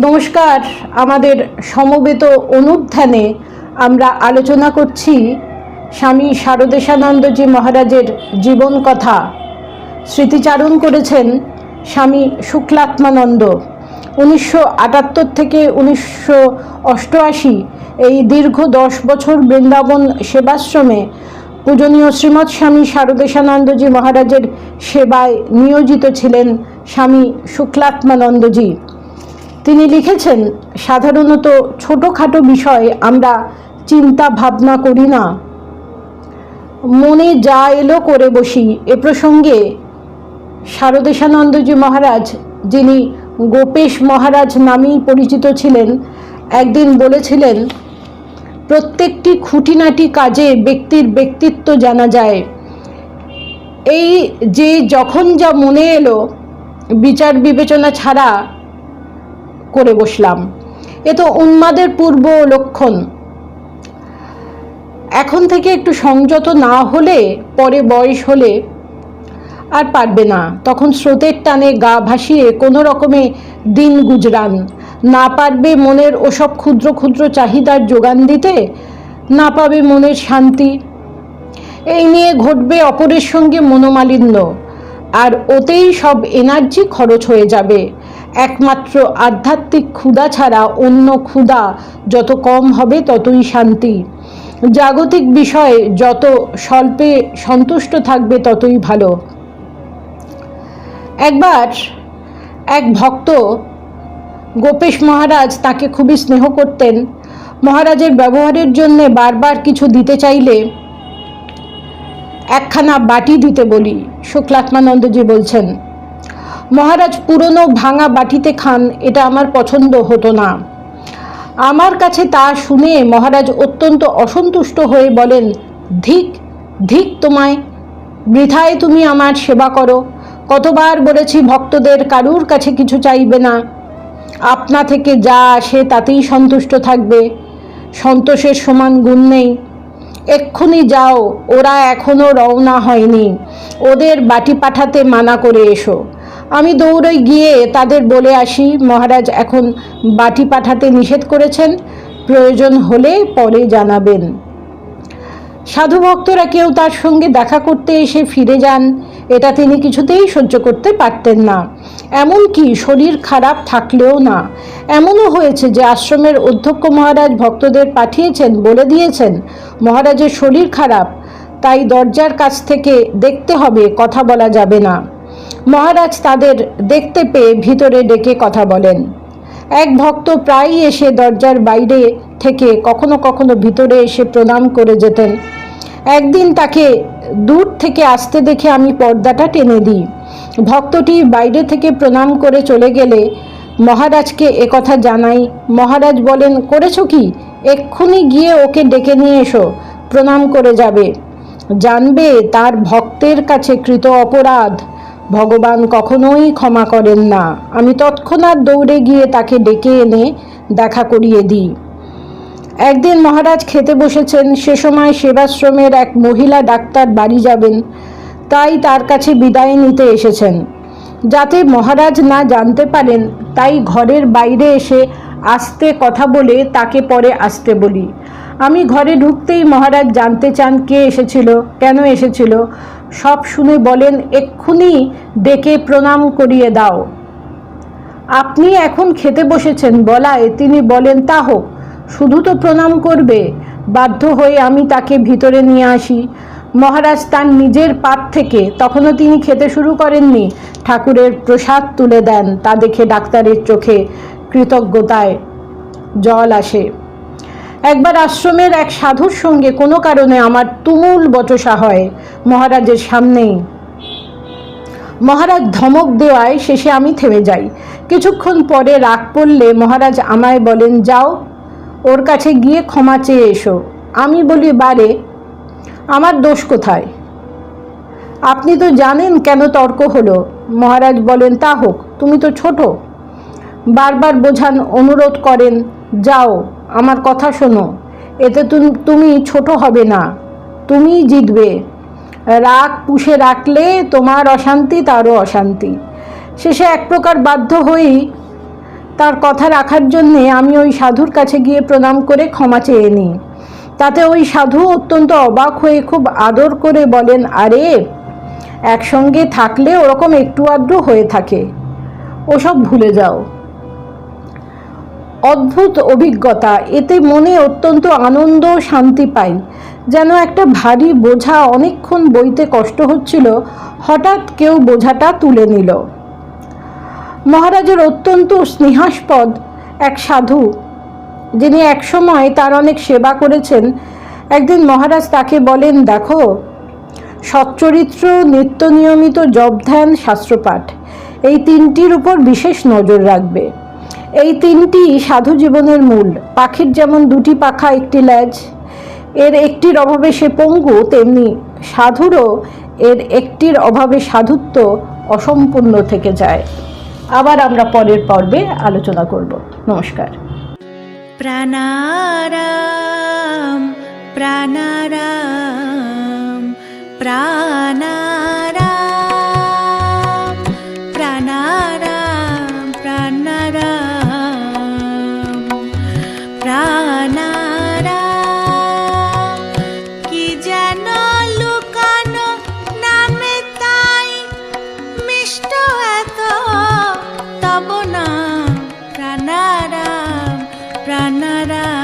নমস্কার। আমাদের সমবেত অনুধ্যানে আমরা আলোচনা করছি স্বামী শারদেশানন্দজি মহারাজের জীবন কথা। স্মৃতিচারণ করেছেন স্বামী শুক্লাত্মানন্দ। উনিশশো আটাত্তর থেকে উনিশশো অষ্টআশি এই দীর্ঘ দশ বছর বৃন্দাবন সেবাশ্রমে পূজনীয় শ্রীমৎ স্বামী শারদেশানন্দজি মহারাজের সেবায় নিয়োজিত ছিলেন স্বামী শুক্লাত্মানন্দজি। তিনি লিখেছেন, সাধারণত ছোটোখাটো বিষয়ে আমরা চিন্তা ভাবনা করি না। মনে যা এলো করে বসি। এ প্রসঙ্গে শারদেশানন্দজি মহারাজ, যিনি গোপেশ মহারাজ নামেই পরিচিত ছিলেন, একদিন বলেছিলেন, প্রত্যেকটি খুঁটিনাটি কাজে ব্যক্তির ব্যক্তিত্ব জানা যায়। এই যে যখন যা মনে এলো, বিচার বিবেচনা ছাড়া করে বসলাম। এ তো উন্মাদের পূর্ব লক্ষণ। এখন থেকে একটু সংযত না হলে পরে বয়স হলে আর পারবে না। তখন স্রোতের টানে গা ভাসিয়ে কোনো রকমে দিন গুজরান। না পারবে মনের ওসব ক্ষুদ্র ক্ষুদ্র চাহিদার যোগান দিতে, না পাবে মনের শান্তি। এই নিয়ে ঘটবে অপরের সঙ্গে মনোমালিন্য। আর ওতেই সব এনার্জি খরচ হয়ে যাবে। একমাত্র আধ্যাত্মিক ক্ষুধা ছাড়া অন্য ক্ষুধা যত কম হবে ততই শান্তি। জাগতিক বিষয়ে যত স্বল্পে সন্তুষ্ট থাকবে ততই ভালো। একবার এক ভক্ত গোপেশ মহারাজ তাকে খুবই স্নেহ করতেন। মহারাজের ব্যবহারের জন্যে বারবার কিছু দিতে চাইলে একখানা বাটি দিতে বলি। শুক্লাত্মানন্দজি বলছেন মহারাজ পুরনো ভাঙা বাটিতে খান, এটা আমার পছন্দ হতো না। আমার কাছে তা শুনে মহারাজ অত্যন্ত অসন্তুষ্ট হয়ে বলেন, ধিক ধিক তোমায়, বৃথায় তুমি আমার সেবা করো। কতবার বলেছি ভক্তদের কারুর কাছে কিছু চাইবে না। আপনা থেকে যা আসে তাতেই সন্তুষ্ট থাকবে। সন্তোষের সমান গুণ নেই। এক্ষুনি যাও, ওরা এখনও রওনা হয়নি। ওদের বাটি পাঠাতে মানা করে এসো। আমি দৌড়ে গিয়ে তাদের বলে আসি, মহারাজ, এখন বাটি পাঠাতে নিষেধ করেছেন, প্রয়োজন হলে পরে জানাবেন। সাধু ভক্তরা কেউ তার সঙ্গে দেখা করতে এসে ফিরে যান। এটা তিনি কিছুতেই সহ্য করতে পারতেন না। এমনকি শরীর খারাপ থাকলেও না। এমনও হয়েছে যে আশ্রমের অধ্যক্ষ মহারাজ ভক্তদের পাঠিয়েছেন, বলে দিয়েছেন, মহারাজের শরীর খারাপ, তাই দরজার কাছ থেকে দেখতে হবে, কথা বলা যাবে না। মহারাজ তাদের দেখতে পেয়ে ভিতরে ডেকে কথা বলেন। এক ভক্ত প্রায়ই এসে দরজার বাইরে থেকে কখনো কখনো ভিতরে এসে প্রণাম করে যেতেন। একদিন তাকে দূর থেকে আসতে দেখে আমি পর্দাটা টেনে দিই। ভক্তটি বাইরে থেকে প্রণাম করে চলে গেলে মহারাজকে একথা জানাই, মহারাজ বলেন, করেছ কি? এক্ষুনি গিয়ে ওকে ডেকে নিয়ে এসো, প্রণাম করে যাবে। জানবে তার ভক্তের কাছে কৃত অপরাধ। ভগবান কখনোই ক্ষমা করেন না। আমি তৎক্ষণাৎ দৌড়ে গিয়ে তাকে ডেকে এনে দেখা করিয়ে দিই। একদিন মহারাজ খেতে বসেছেন, সে সময় সেবাশ্রমের এক মহিলা ডাক্তার বাড়ি যাবেন, তাই তার কাছে বিদায় নিতে এসেছেন। যাতে মহারাজ না জানতে পারেন, তাই ঘরের বাইরে এসে আসতে কথা বলে তাকে পরে আসতে বলি। আমি ঘরে ঢুকতেই মহারাজ জানতে চান কে এসেছিল, কেন এসেছিল। সব শুনে বলেন, এক্ষুনি ডেকে প্রণাম করিয়ে দাও। আপনি এখন খেতে বসেছেন বলায় তিনি বলেন, তা হোক, শুধু তো প্রণাম করবে, বাধ্য হয়ে আমি তাকে ভিতরে নিয়ে আসি। মহারাজ তার নিজের পাত থেকে, তখনও তিনি খেতে শুরু করেননি, ঠাকুরের প্রসাদ তুলে দেন, তা দেখে ডাক্তারের চোখে কৃতজ্ঞতায় জল আসে। একবার আশ্রমের এক সাধুর সঙ্গে কোনো কারণে আমার তুমুল বচসা হয় মহারাজের সামনেই। মহারাজ ধমক দেওয়ায় শেষে আমি থেমে যাই। কিছুক্ষণ পরে রাগ পড়লে মহারাজ আমায় বলেন, যাও, ওর কাছে গিয়ে ক্ষমা চেয়ে এসো। আমি বলি, বারে, আমার দোষ কোথায়? আপনি তো জানেন কেন তর্ক হলো? মহারাজ বলেন, তা হোক, তুমি তো ছোট। বারবার বোঝান অনুরোধ করেন, যাও। আমার কথা শোনো। এতে তুমি ছোট হবে না, তুমিই জিতবে। রাগ পুষে রাখলে তোমার অশান্তি, তারও অশান্তি। শেষে এক প্রকার বাধ্য হয়েই তার কথা রাখার জন্যে আমি ওই সাধুর কাছে গিয়ে প্রণাম করে ক্ষমা চেয়ে নিই। তাতে ওই সাধু অত্যন্ত অবাক হয়ে খুব আদর করে বলেন, আরে, একসঙ্গে থাকলে ওরকম একটু আধটু হয়ে থাকে। ওসব ভুলে যাও। অদ্ভুত অভিজ্ঞতা। এতে মনে অত্যন্ত আনন্দ শান্তি পাই। যেন একটা ভারী বোঝা অনেকক্ষণ বইতে কষ্ট হচ্ছিল, হঠাৎ কেউ বোঝাটা তুলে নিল। মহারাজের অত্যন্ত স্নেহাস্পদ এক সাধু, যিনি একসময় তার অনেক সেবা করেছেন, একদিন মহারাজ তাকে বলেন, দেখো, সচ্চরিত্র নিত্য নিয়মিত জপ ধ্যান, শাস্ত্রপাঠ, এই তিনটির উপর বিশেষ নজর রাখবে। এই তিনটি সাধু জীবনের মূল। পাখির যেমন দুটি পাখা, একটি ল্যাজ, এর একটির অভাবে সে পঙ্গু, তেমনি সাধুরও এর একটির অভাবে সাধুত্ব অসম্পূর্ণ থেকে যায়। আবার আমরা পরের পর্বে আলোচনা করব। নমস্কার। প্রাণারাম প্রাণারাম প্রাণারাম তব না প্রাণারাম প্রাণারাম